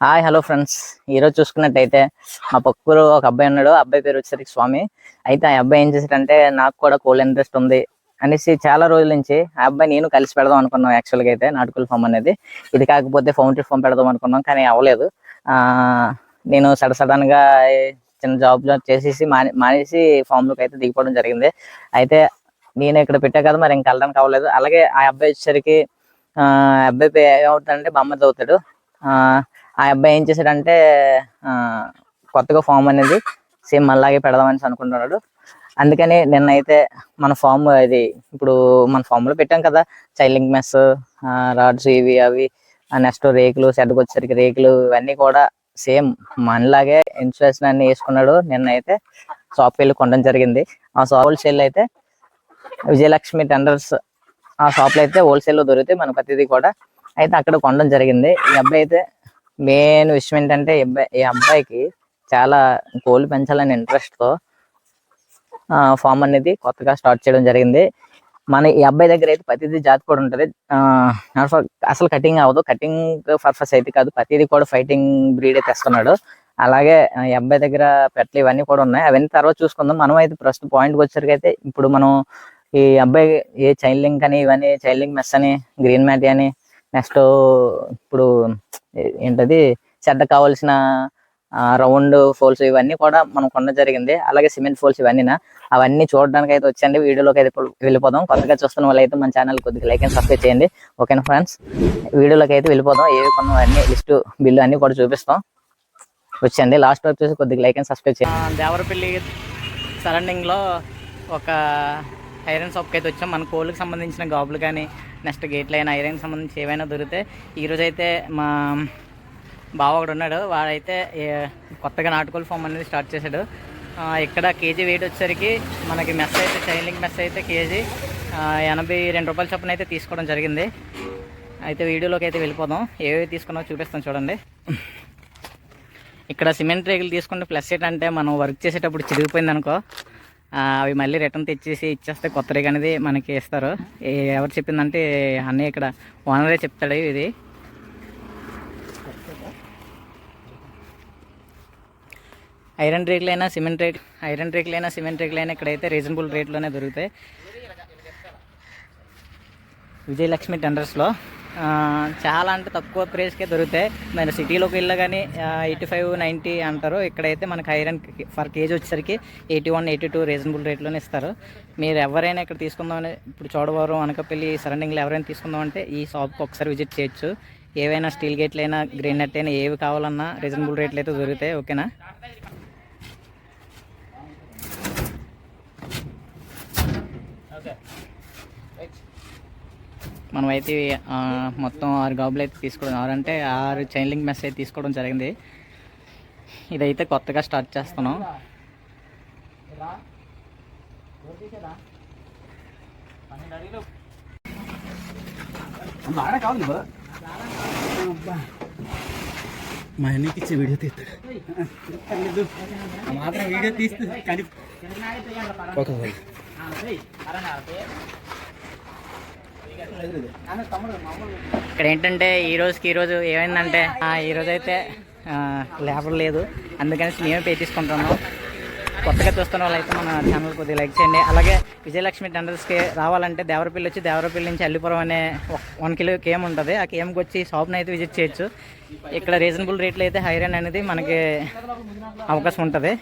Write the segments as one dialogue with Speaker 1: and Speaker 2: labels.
Speaker 1: Hi hello friends ఈరోజు చూసుకున్నట్టయితే మా పక్కూరు ఒక అబ్బాయి ఉన్నాడు. అబ్బాయి పేరు వచ్చేసరికి స్వామి. అయితే ఆ అబ్బాయి ఏం చేశాడంటే నాకు కూడా కోల్ ఇంట్రెస్ట్ ఉంది అనేసి చాలా రోజుల నుంచి ఆ అబ్బాయి నేను కలిసి పెడదాం అనుకున్నాం యాక్చువల్గా అయితే నాటుకుల ఫామ్ అనేది. ఇది కాకపోతే ఫౌంటరీ ఫామ్ పెడదాం అనుకున్నాం కానీ అవ్వలేదు. ఆ నేను సడ సడన్గా చిన్న జాబ్ జాబ్ చేసేసి మానే మానేసి ఫామ్లోకి అయితే దిగిపోవడం జరిగింది. అయితే నేను ఇక్కడ పెట్టా కదా మరి ఇంకా వెళ్ళడానికి అవ్వలేదు. అలాగే ఆ అబ్బాయి వచ్చేసరికి ఆ అబ్బాయి ఏమవుతాడంటే మా అమ్మ చదువుతాడు. ఆ అబ్బాయి ఏం చేశాడంటే ఆ, కొత్తగా ఫామ్ అనేది సేమ్ అలాగే పెడదామని అనుకుంటున్నాడు. అందుకని నిన్నైతే మన ఫామ్ ఇది ఇప్పుడు మన ఫామ్లో పెట్టాం కదా చైలింగ్ మెస్ రాడ్స్ ఇవి అవి నెక్స్ట్ రేకులు షెడ్కి వచ్చేసరికి రేకులు ఇవన్నీ కూడా సేమ్ మనలాగే ఇన్సూరెన్స్ అన్ని వేసుకున్నాడు. నిన్న అయితే షాప్కి వెళ్ళి కొనడం జరిగింది. ఆ షాప్ హోల్సేల్ అయితే విజయలక్ష్మి టెండర్స్ ఆ షాప్లో అయితే హోల్సేల్లో దొరికితే మన ప్రతిదీ కూడా అయితే అక్కడ కొనడం జరిగింది. ఈ అబ్బాయి అయితే మెయిన్ విషయం ఏంటంటే ఈ అబ్బాయి ఈ అబ్బాయికి చాలా కోళ్ళు పెంచాలని ఇంట్రెస్ట్తో ఫామ్ అనేది కొత్తగా స్టార్ట్ చేయడం జరిగింది. మన ఈ అబ్బాయి దగ్గర అయితే ప్రతిదీ జాతి కూడా ఉంటుంది. అసలు- కటింగ్ అవ్వదు. కటింగ్ పర్పస్ అయితే కాదు. ప్రతిదీ కూడా ఫైటింగ్ బ్రీడ్ తెస్తున్నాడు. అలాగే ఈ అబ్బాయి దగ్గర పెట్టలు ఇవన్నీ కూడా ఉన్నాయి. అవన్నీ తర్వాత చూసుకుందాం. మనం అయితే ప్రస్తుత పాయింట్కి వచ్చరికి అయితే ఇప్పుడు మనం ఈ అబ్బాయి ఏ చైన్ లింక్ అని ఇవన్నీ చైన్ లింక్ మెస్ అని గ్రీన్ మ్యాట్ అని నెక్స్ట్ ఇప్పుడు ఏంటది? చెడ్డ కావాల్సిన రౌండ్ ఫోల్స్ ఇవన్నీ కూడా మనం కొనడం జరిగింది. అలాగే సిమెంట్ ఫోల్స్ ఇవన్నీనా అవన్నీ చూడడానికి అయితే వచ్చండి వీడియోలోకి అయితే ఇప్పుడు వెళ్ళిపోదాం. కొత్తగా చూస్తున్న వాళ్ళు అయితే మన ఛానల్ కొద్దిగా లైక్ అండ్ సబ్స్క్రైబ్ చేయండి. ఓకేనా ఫ్రెండ్స్? వీడియోలోకి అయితే వెళ్ళిపోదాం. ఏవి కొన్నాం అన్ని లిస్ట్ బిల్లు అన్ని కూడా చూపిస్తాం. వచ్చండి లాస్ట్ వరకు చూసి కొద్దిగా లైక్ అండ్ సబ్స్క్రైబ్ చేయండి. దేవరపల్లి సరౌండింగ్లో ఒక ఐరన్ షాప్కి అయితే వచ్చాం. మన కోళ్ళకి సంబంధించిన గాబులు కానీ నెక్స్ట్ గేట్లైన అయినా ఐరన్ సంబంధించి ఏవైనా దొరికితే ఈరోజు అయితే మా బావ ఒకడు ఉన్నాడు. వాడైతే కొత్తగా నాటుకోలు ఫామ్ అనేది స్టార్ట్ చేశాడు. ఇక్కడ కేజీ వెయిట్ వచ్చేసరికి మనకి మెస్ అయితే చైన్లింగ్ మెస్ అయితే కేజీ ఎనభై రెండు రూపాయల చొప్పున అయితే తీసుకోవడం జరిగింది. అయితే వీడియోలోకి అయితే వెళ్ళిపోదాం. ఏవేవి తీసుకున్నా చూపిస్తాం చూడండి. ఇక్కడ సిమెంట్ రేకులు తీసుకుంటే ప్లస్ ఏంటంటే మనం వర్క్ చేసేటప్పుడు చిరిగిపోయింది అనుకో అవి మళ్ళీ రిటర్న్ తెచ్చేసి ఇచ్చేస్తే కొత్త రేగ్ అనేది మనకి ఇస్తారు. ఎవరు చెప్పిందంటే అన్నయ్య ఇక్కడ ఓనరే చెప్తాడు ఇది. ఐరన్ రేకులైనా సిమెంట్ రేక్ ఐరన్ రేకులైనా సిమెంట్ రేకులైనా ఇక్కడైతే రీజనబుల్ రేట్లోనే దొరుకుతాయి. విజయలక్ష్మి టెండర్స్లో. చాలా అంటే తక్కువ ప్రైస్కే దొరుకుతాయి. మన సిటీలోకి వెళ్ళగానే ఎయిటీ ఫైవ్ నైంటీ అంటారు. ఇక్కడైతే మనకి ఐరన్ ఫర్ కేజీ వచ్చేసరికి eighty one eighty two reasonable రేట్లోనే ఇస్తారు. మీరు ఎవరైనా ఇక్కడ తీసుకుందామని ఇప్పుడు చోడవరం అనకపల్లి సరౌండింగ్లో ఎవరైనా తీసుకుందామంటే ఈ షాప్కి ఒకసారి విజిట్ చేయొచ్చు. ఏవైనా స్టీల్ గేట్లు అయినా గ్రీన్ నెట్ అయినా ఏవి కావాలన్నా రీజనబుల్ రేట్లు అయితే దొరుకుతాయి. ఓకేనా? మనమైతే మొత్తం ఆరు గాబులు అయితే తీసుకోవడం. ఆరు అంటే ఆరు చైన్ లింక్ మెస్ అయితే తీసుకోవడం జరిగింది. ఇదైతే కొత్తగా స్టార్ట్ చేస్తున్నాం.
Speaker 2: మా అన్నకి ఇచ్చే వీడియో తీస్తాడు. మాత్రం వీడియో తీస్తుంది కానీ ఓకే ఓకే.
Speaker 1: ఇక్కడ ఏంటంటే ఈ రోజుకి ఈ రోజు ఏమైందంటే ఈరోజు ఈ అయితే లేబర్ లేదు. అందుకని మేమే పే తీసుకుంటున్నాం. కొత్తగా చూస్తున్న వాళ్ళైతే మన ఛానల్ కొద్దిగా లైక్ చేయండి. అలాగే విజయలక్ష్మి టెండర్స్కి రావాలంటే దేవరపల్లి వచ్చి దేవరపల్లి నుంచి అల్లిపురం అనే వన్ కిలో కేమ్ ఉంటుంది. ఆ కేమ్కి వచ్చి షాప్ని అయితే విజిట్ చేయొచ్చు. ఇక్కడ రీజనబుల్ రేట్లు అయితే హైరన్ అనేది మనకి అవకాశం ఉంటుంది.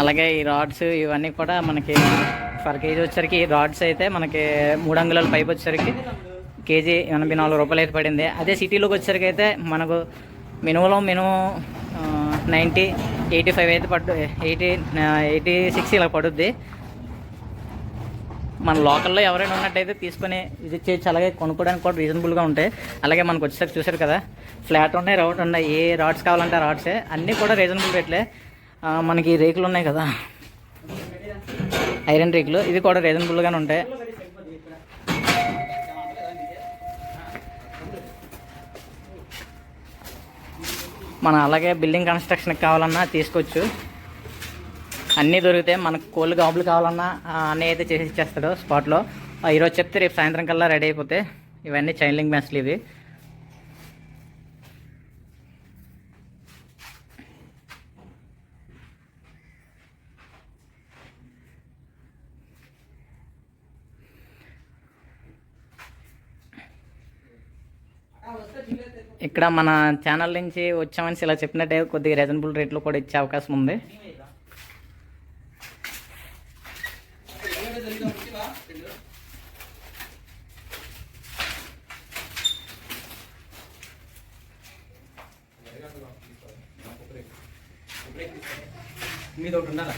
Speaker 1: అలాగే ఈ రాడ్స్ ఇవన్నీ కూడా మనకి పర్ కేజీ వచ్చేసరికి రాడ్స్ అయితే మనకి మూడు అంగుళాల పైపు వచ్చేసరికి కేజీ ఎనభై నాలుగు రూపాయలు అయితే పడింది. అదే సిటీలోకి వచ్చేసరికి అయితే మనకు minimum minimum ninety eighty five అయితే పడు ఎయిటీ ఎయిటీ సిక్స్ ఇలా పడుద్ది. మన లోకల్లో ఎవరైనా ఉన్నట్టయితే తీసుకొని విజిట్ చేయొచ్చు. అలాగే కొనుక్కోవడానికి కూడా రీజనబుల్గా ఉంటాయి. అలాగే మనకు వచ్చేసరికి చూసారు కదా ఫ్లాట్ ఉన్నాయి రౌట్ ఉన్నాయి. ఏ రాడ్స్ కావాలంటే ఆ రాడ్సే. అన్నీ కూడా రీజనబుల్ రేట్లే. మనకి రేకులు ఉన్నాయి కదా. ఐరన్ రేకులు. ఇది కూడా రీజనబుల్గానే ఉంటాయి. మనం అలాగే బిల్డింగ్ కన్స్ట్రక్షన్కి కావాలన్నా తీసుకోవచ్చు. అన్నీ దొరికితే మనకు కోళ్ళు గాబులు కావాలన్నా అన్నీ అయితే చేసి ఇచ్చేస్తాడు స్పాట్లో.
Speaker 3: ఆ, ఈరోజు చెప్తే రేపు సాయంత్రం కల్లా రెడీ అయిపోతే ఇవన్నీ చైన్ లింక్ మ్యాచ్లు ఇవి. ఇక్కడ మన ఛానల్ నుంచి వచ్చామని ఇలా చెప్పినట్టే కొద్దిగా రీజనబుల్ రేట్లో కూడా ఇచ్చే అవకాశం ఉంది.
Speaker 2: మీద ఒకటి ఉండాలా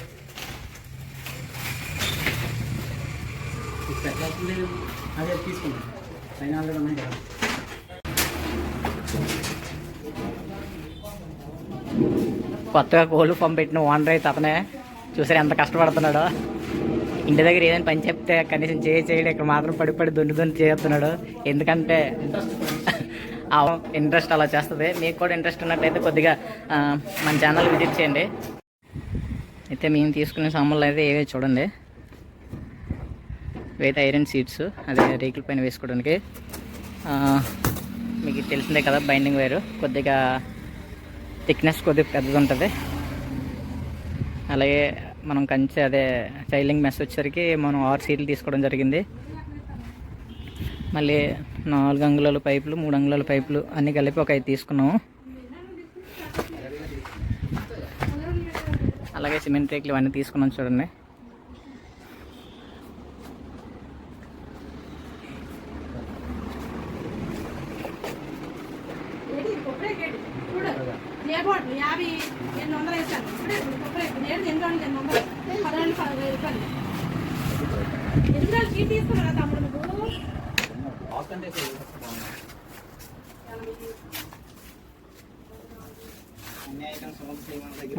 Speaker 2: అదే తీసుకుంటాం. పైన ఉన్నాయి కదా.
Speaker 3: కొత్తగా కోళ్ళు పంపెట్టిన ఓనర్ అయితే అతనే. చూసారు ఎంత కష్టపడుతున్నాడో. ఇంటి దగ్గర ఏదైనా పని చెప్తే కనీసం చేయి చేయడం ఇక్కడ మాత్రం పడి పడి దొండి దొండి చేస్తున్నాడు. ఎందుకంటే ఆ ఇంట్రెస్ట్ అలా చేస్తుంది. మీకు కూడా ఇంట్రెస్ట్ ఉన్నట్టయితే కొద్దిగా మన ఛానల్ విజిట్ చేయండి. అయితే మేము తీసుకునే సామాన్లు అయితే ఏవే చూడండి. ఇవైతే ఐరన్ సీట్స్ అదే రేకుల పైన వేసుకోవడానికి. మీకు తెలిసిందే కదా బైండింగ్ వైరు కొద్దిగా థిక్నెస్ కొద్దిగా పెద్దది ఉంటుంది అలాగే మనం కంచె అదే చైలింగ్ మెస్ వచ్చేసరికి మనం ఆరు సీట్లు తీసుకోవడం జరిగింది. మళ్ళీ నాలుగు అంగుళాల పైపులు మూడు అంగుళాల పైపులు అన్నీ కలిపి ఒక ఐదు తీసుకున్నాము. అలాగే సిమెంట్ రేకులు ఇవన్నీ తీసుకున్నాం చూడండి.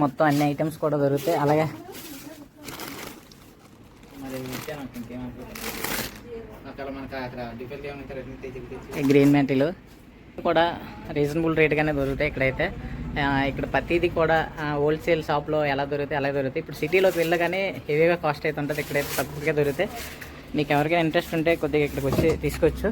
Speaker 3: మొత్తం అన్ని ఐటమ్స్ కూడా దొరుకుతాయి. అలాగే గ్రీన్ మ్యాటీలు కూడా రీజనబుల్ రేట్గానే దొరుకుతాయి ఇక్కడైతే. ఇక్కడ ప్రతిదీ కూడా హోల్సేల్ షాప్లో ఎలా దొరుకుతాయి అలా దొరుకుతాయి. ఇప్పుడు సిటీలోకి వెళ్ళగానే హెవీగా కాస్ట్ అయితే ఉంటుంది ఇక్కడైతే తక్కువగా దొరుకుతాయి మీకు ఎవరికైనా ఇంట్రెస్ట్ ఉంటే కొద్దిగా ఇక్కడికి వచ్చి తీసుకోవచ్చు.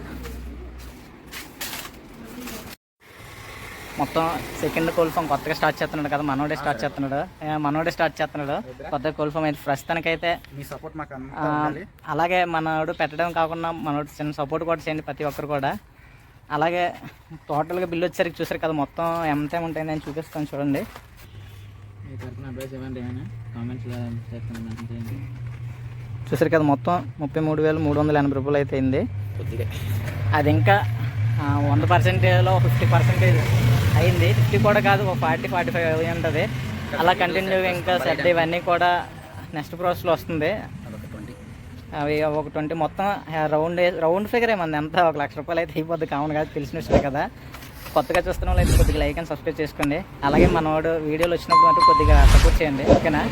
Speaker 3: మొత్తం సెకండ్ కోల్ ఫామ్ కొత్తగా స్టార్ట్ చేస్తున్నాడు కదా మనోడే స్టార్ట్ చేస్తున్నాడు. మనోడే స్టార్ట్ చేస్తున్నాడు. కొత్త కోల్ ఫామ్ అయితే ప్రస్తుతానికైతే
Speaker 2: మీ సపోర్ట్ మాకు
Speaker 3: ఆ, అలాగే మనోడు పెట్టడం కాకుండా మనోడు చిన్న సపోర్ట్ కూడా చేయండి ప్రతి ఒక్కరు కూడా. అలాగే టోటల్గా బిల్లు వచ్చేసరికి చూసారు కదా మొత్తం ఎంత ఉంటుంది అని చూపిస్తాను చూడండి. చూసారు కదా మొత్తం ముప్పై మూడు వేలు మూడు వందల ఎనభై రూపాయలు అయితే అయింది. అది ఇంకా వంద పర్సెంటేజ్లో ఫిఫ్టీ పర్సెంటేజ్ అయింది. ఫిఫ్టీ కూడా కాదు ఒక ఫార్టీ ఫార్టీ ఫైవ్ ఉంటుంది. అలా కంటిన్యూగా ఇంకా సెట్ ఇవన్నీ కూడా నెక్స్ట్ ప్రాసెస్లో వస్తుంది. అవి ఒక ట్వంటీ మొత్తం రౌండ్ రౌండ్ ఫిగరే మంది ఎంత? ఒక లక్ష రూపాయలు అయితే అయిపోద్ది కామన్ కాదు తెలిసిన విషయం కదా. కొత్తగా చూస్తున్న వాళ్ళు అయితే కొద్దిగా లైక్ అండ్ సబ్స్క్రైబ్ చేసుకోండి. అలాగే మనవాడు వీడియోలు వచ్చినప్పుడు మాత్రం కొద్దిగా సపోర్ట్ చేయండి ఓకేనా?